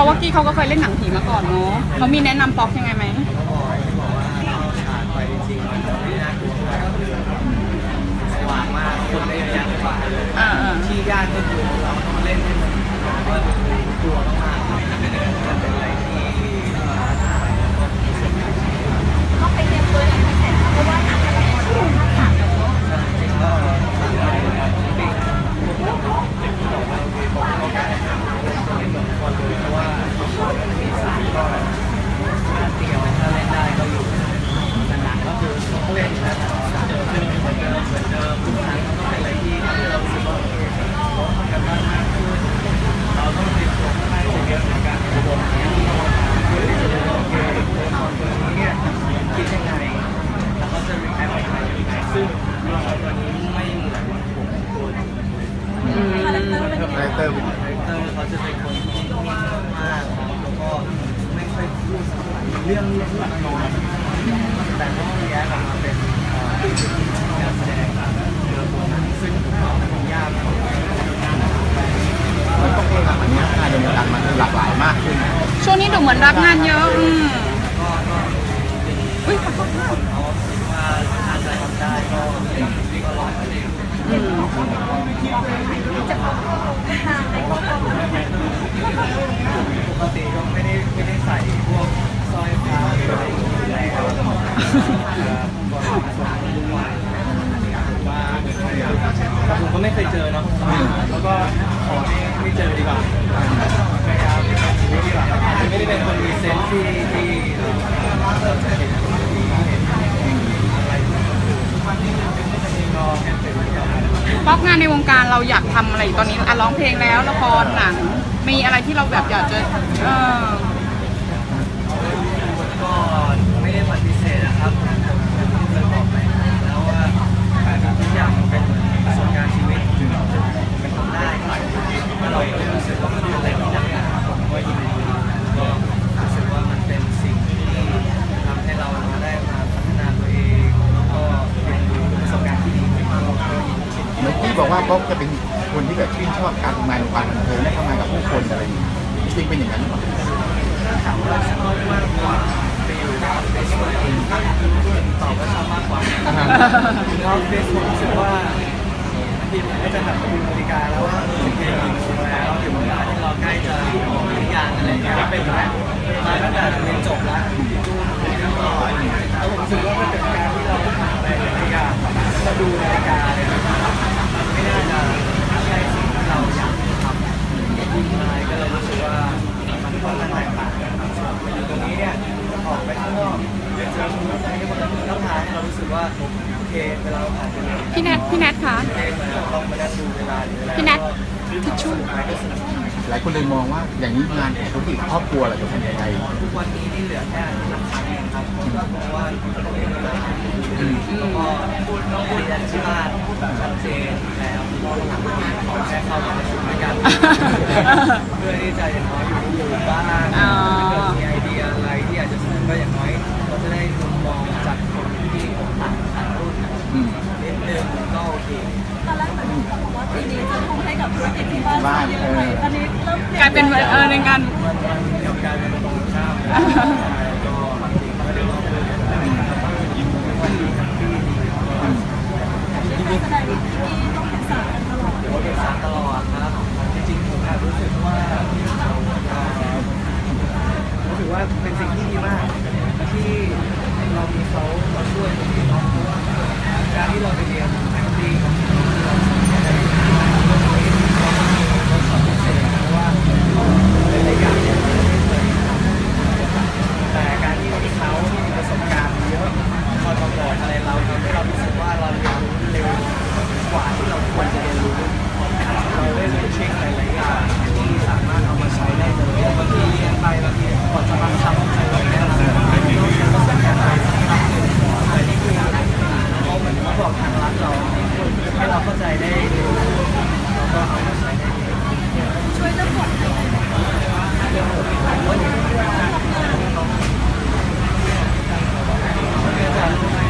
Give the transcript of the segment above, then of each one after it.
ราะว่ากี้เขาก็เคยเล่นหนังผีมาก่อนเนาะเขามีแนะนำป๊อกยังไงไหมก็บอกที่บอกว่าผ่านไปจริงๆมันไม่น่ากลัวเท่าไหร่ก็คือสว่างมากคนได้เยอะแยะมากมายเลยอ่าอ่าที่ยากก็คือเราต้องเล่นให้มันก็กลัวมากๆมันเป็นอะไรที่ท้าทายแล้วก็รู้สึกก็ไปเตรียมตัวอย่างพิเศษเพราะว่าหนังแต่ละคนที่มันต่างกันเนาะ จริงๆก็ต่างไปนะครับปีกบอกว่ามีบอกว่าการไม่เหมือนคนเลยเพราะว่ามีสายก็เตรียมถ้าเล่นได้ก็อยู่แต่หนังก็คือต้องเล่นนะเจอขึ้นเหมือนเดิมเหมือนเดิมทุกครั้งก็เป็นอะไรที่ทำให้เรารู้สึกว่าโอเคเราทำกันบ้านมากขึ้นเราต้องเตรียมตัวค่อนข้างจะเยอะในการบทนี้เพื่อที่จะรู้ว่าโอเคตัวละครตัวนี้เนี่ยคิดยังไง แล้วก็จะ react ไปยังไงซึ่งตัวละครตัวนี้ไม่เหมือนผมตัวจริงเลย อืม คาแรคเตอร์เป็นยังไง คาแรคเตอร์เป็น คาแรคเตอร์เขาจะเป็นคนที่นิ่งมากครับแล้วก็ไม่ค่อยพูดเรื่องเรื่องหลักน้อยแต่ก็แย้ออกมาเป็นเอ่อการแสดงเจอบทนั้นซึ่งผมว่ามันยากมาก มันต้องเองอะมันนี้งานในวงการมันหลากหลายมากขึ้น ช่วงนี้ดูเหมือนรับงานเยอะอืม ก็ก็ อุ้ยขอโทษค่ะ เขาคิดว่าถ้าจะทำได้ก็ก็ลองไปเลย อืม จะพบทางในครอบครัวปกติก็ไม่ได้ไม่ได้ใส่พวกสร้อยพระหรืออะไรอย่างเงี้ยอยู่แล้วเอ่อก่อนมาสวดมนต์ทุกวันว่าแต่ผมก็ไม่เคยเจอเนาะแล้วก็ขอให้ไม่เจอดีกว่าพยายามที่แบบอาจจะไม่ได้เป็นคนมีเซนส์ที่ที่เอ่อจะเห็นเห็นอะไรที่มันคือก็แค่เป็นอย่างนั้น ป๊อกงานในวงการเราอยากทำอะไรตอนนี้อะร้องเพลงแล้วละครหนังมีอะไรที่เราแบบอยากจะเออ ก็ไม่ได้ปฏิเสธนะครับผมเคยบอกไปแล้วว่าทุกอย่างมันเป็นประสบการณ์ชีวิตเป็นคนได้ถ้าเรารู้สึกว่ามันเป็นอะไรที่หนักหนาผมก็ยินดีก็รู้สึกว่ามันเป็นสิ่งที่ทำให้เราได้มาพัฒนาตัวเองแล้วก็เรียนรู้ประสบการณ์ที่ดีขึ้นมาเราก็ยินดีเช่น เมื่อกี้ บอกว่าป๊อกจะเป็นคนที่แบบชื่นชอบการทำงานในวงการบันเทิงและทำงานกับผู้คนอะไรอย่างนี้จริงเป็นอย่างนั้นหรือเปล่าชอบมากกว่าไปอยู่ออฟฟิศไหมตอบว่าชอบมากกว่าอยู่ในออฟฟิศผมรู้สึกว่าทีมก็จะแบบดูนาฬิกาแล้วว่าโอเคกี่โมงแล้วถึงเวลาที่เราใกล้จะออกหรือยังอะไรอย่างเงี้ยเป็นแบบมาตั้งแต่เรียนจบแล้วแล้วผมรู้สึกว่ามันเป็นการที่เราผ่านไปหลายอย่างเราดูนาฬิกาเลยมันไม่น่าจะใช่สิ่งที่เราอยากทำยิ่งนายก็เลยรู้สึกว่ามันค่อนข้างแตกต่างกันมาอยู่ตรงนี้เนี่ยออ กไปข้างนอกเจอคนอะไรที่มันต้องทายให้เรารู้สึกว่าโอเคเวลาเราผ่านไปเลยพี่แนทพี่แนทคะเองมันต้องมานั่งดูเวลาหรืออะไรพี่แนททิชชู่หลายคนเลยมองว่าอย่างนี้งานของธุรกิจครอบครัวเราจะทำยังไงทุกวันนี้นี่เหลือแค่หลักพันเองครับเพราะว่าต้องมีเวลาแล้วก็ต้องเรียนที่บ้านแบบชัดเจนแล้วขอแค่เข้ามาในชุดด้วยกันเพื่อที่จะอย่างน้อยอยู่อยู่บ้าน ปีนี้จะทุ่มให้กับธุรกิจที่บ้านเยอะเลยตอนนี้เริ่มกลายเป็นเออในงานมันมันเกี่ยวกับการเป็นตรงข้ามก็จริงก็เดี๋ยวเราคุยกันได้วันนี้ทั้งที่ดีการแสดงที่ต้องปรึกษากันตลอดเดี๋ยวว่าเป็นสารตลอดครับจริงๆผมแอบรู้สึกว่ารู้สึกว่าเป็นสิ่งที่ดีมากที่เรามีเขามาช่วยตรงนี้เนาะเพราะว่าการที่เราไปเรียน acting เราได้เราสอนพิเศษเพราะว่าหลายๆอย่างเนี่ยเราไม่เคยทำแต่การที่มีเขาที่มีประสบการณ์เยอะ คอยมาบอกอะไรเราทำให้เรารู้สึกว่าเราเรียนรู้เร็วกว่าที่เราควรจะเรียนรู้ เราได้เรียนเช็คหลายๆอย่างที่สามารถเอามาใช้ได้เลยบางทีเรียนไปบางทีก่อนจะมาทำใช้เราแน่นอนต้องสังเกตอะไรแต่นี่คือเขาเหมือนเขาบอกทางรัฐเราให้เราเข้าใจได้เร็วแล้วก็เอามาใช้ได้ดี ช่วยเรื่องบทยังไงบ้าง เรื่องผมก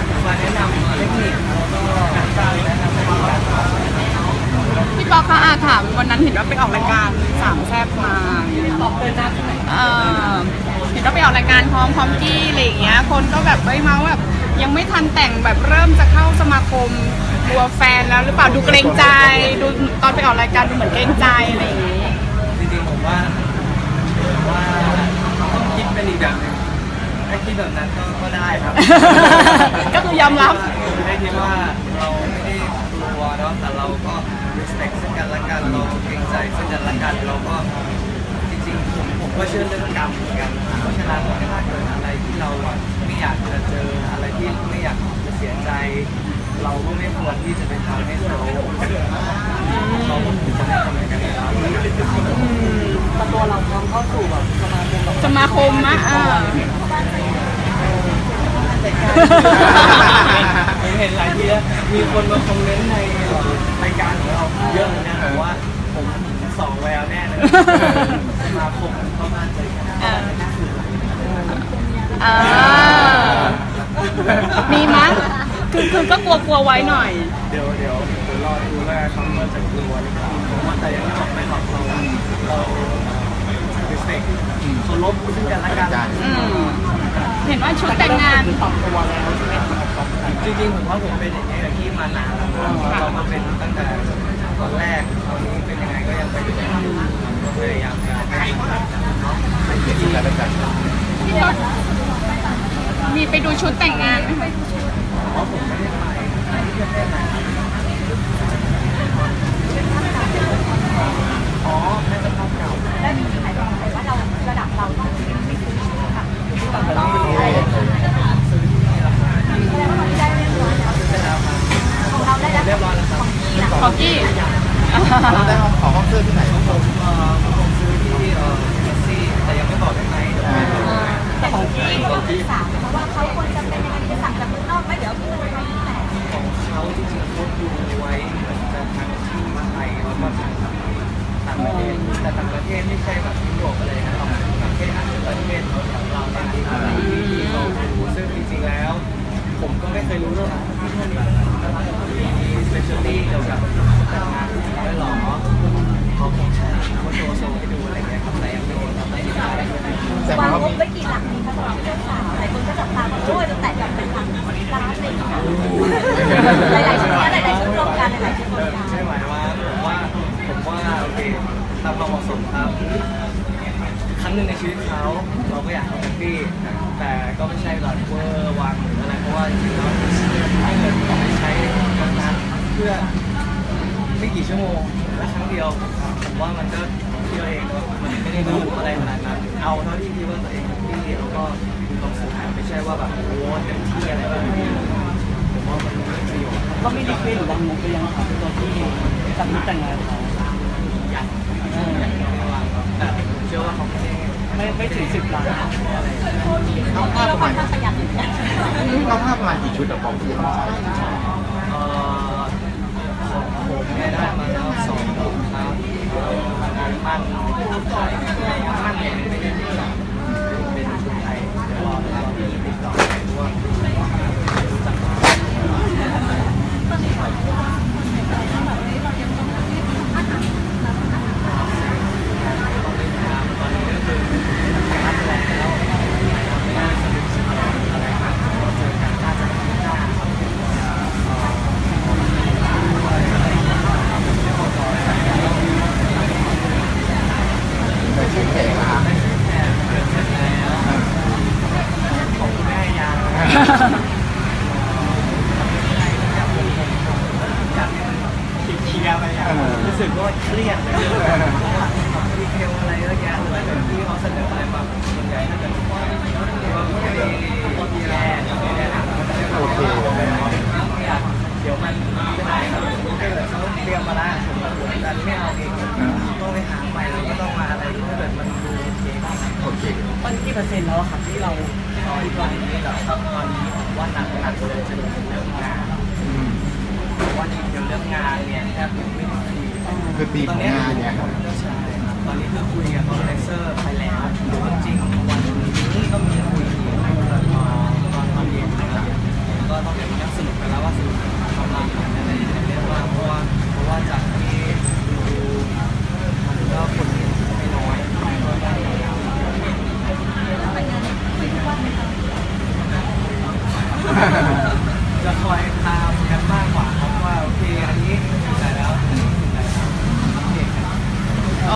็จะมาแนะนำเทคนิคแล้วก็การแนะนำวิธีการทำ พี่ป๊อกคะอาถามวันนั้นเห็นว่าไปออกรายการสามแซ่บมา บอกเดินหน้าขึ้นไหน เอ่อเห็นว่าไป ออกรายการพร้อมพร้อมกี้อะไรอย่างเงี้ย คนก็แบบเอ้ยเมาส์แบบยังไม่ทันแต่งแบบเริ่มจะเข้าสมาคมกลัวแฟนแล้วหรือเปล่าดูเกรงใจดูตอนไปออกรายการดูเหมือนเกรงใจอะไรอย่างงี้จริงๆผมว่าผมว่าต้องคิดเป็นอีกแบบหนึงถ้าคิดแบบนั้นก็ก็ได้ครับ ก็คือยอมรับคือได้คิดว่าเราไม่ได้กลัวเนาะแต่เราก็ respect ซึ่งกันและกันเราเกรงใจซึ่งกันและกันเราก็จริงๆผมผม ก็เชื่อเรื่องกรรมเหมือนกันเพราะฉะนั้นถ้าเกิดอะไรที่เราอะไม่อยากจะเจออะไรที่ไม่อยากจะเสียใจ เราก็ไม่ควรที่จะไปทำให้เขาเขาจะไม่ทำอะไรกันกับเราแต่ตัวเราพร้อมเข้าสู่แบบสมาคมแบบสมาคมมะเออผมเห็นหลายทีแล้วมีคนมาคอมเมนต์ในรายการของเราเยอะเลยนะบอกว่าผมสองแววแน่เลยสมาคมเข้าบ้านเลยกัน เออเออมีมะ คือคือก็กลัวกลัวๆไว้หน่อย เดี๋ยวเดี๋ยวเดี๋ยวรอดูแล้วเขาว่าจะกลัวหรือเปล่าผมว่าแต่ยังไม่บอกไม่บอกเราเรา respect เคารพซึ่งกันและกันอืมเห็นว่าชุดแต่งงานจริงๆผมว่าผมเป็นอย่างนี้กับที่มานานแล้วเรามาเป็นตั้งแต่ตอนแรกตอนนี้เป็นยังไงก็ยังไปด้วยกันอยู่ก็พยายามจะให้เนาะซึ่งกันและกันพี่ยศมีไปดูชุดแต่งงานไหมคะเพราะผมไม่ได้ ไป ยรู้เรื่องที่พวกนี้มีสเปเชียลตี้เกี่ยวกับแต่งานด้วยหรอเขาคงใช้เขาโชว์โชว์ให้ดูอะไรเงี้ยครับแต่ยังไม่ได้ทำอะไรได้แต่วางว่างบไว้กี่หลักดีคะสำหรับเจ้าสาวหลายคนก็จับตามองว่าจะแตะแบบเป็นหลักล้านเลยหลายๆชุดนี้หลายๆชุดรวมกันหลายๆชุดรวมกันใช่ไหมว่าผมว่าผมว่าโอเคตามความเหมาะสมครับครั้งหนึ่งในชีวิตเขาเราก็อยากทำแฮปปี้แต่ก็ไม่ใช่แบบเวอร์วังหรือ อะไรเพราะว่าจริงๆแล้วถ้าเกิดต้องไปใช้ตรงนั้นเพื่อไม่กี่ชั่วโมงและครั้งเดียวผมว่ามันก็เที่ยวเองว่ามันไม่ได้รู้อะไรขนาดนั้นเอาเท่าที่คิดว่าตัวเองแฮปปี้แล้วก็มีความสุขไม่ใช่ว่าแบบโอ้เต็มที่อะไรแบบนี้ผมว่ามันไม่มีประโยชน์ก็ไม่ได้เคยหรือวางมุกไปยังครับตัวที่จัดมุกแต่งงานเขายังไม่วางครับแต่เชื่อว่าเขาไม่ได้ ไม่ไม่ถึงสิบล้านเอาผ้าประมาณเราประหยัดอยู่นะเอาผ้าประมาณกี่ชุดอะปองที่ต้องใช้เอ่อของผมเนี่ยได้มาแล้วสองดอกครับเอ่อมันไทยมันเนี่ยไม่ได้ติดต่อเป็นชุดไทยเดี๋ยวรอรอที่ติดต่อเพราะว่ารู้จักต้องไปถามตอนนี้ก็คือรับแล้วไม่ได้สรุปอะไรครับก็เจอกันน่าจะที่หน้าครับ ในชื่อเพลงนะครับ ของคุณแม่ยังอยากให้มันเคลียร์ไปอย่างรู้สึกว่าเครียดเลยดีเทลอะไรเยอะแยะเลยที่ เสนออะไรมาส่วนใหญ่ถ้าเกิดว่าไม่ได้แย่ไม่ได้หนักมันจะไม่โอเคเดี๋ยวมันไม่ได้ครับเขาเตรียมมาแล้วผมก็ดันไม่เอาเองต้องไปหาใหม่แล้วก็ต้องมาอะไรถ้าเกิดมันดูโอเคโอเคตอนกี่เปอร์เซ็นต์แล้วครับที่เราตอนตอนนี้เรอครับตอนนี้ผมว่าหนักหนักเลยจะเป็นเรื่องงานผมว่าดีเทลเรื่องงานเนี่ยแทบไม่ได้คุยคือตีมของานเนี่ยครับ อนนี้คือคุยกับโปรดิวเซอร์ไปแล้วจริงๆวันนี้ก็มีคุยอีกตอนตอนตอนเย็นนะครับก็ต้องเป็นนักสนุกกันแล้วว่าสนุกทำอะไรกันอะไร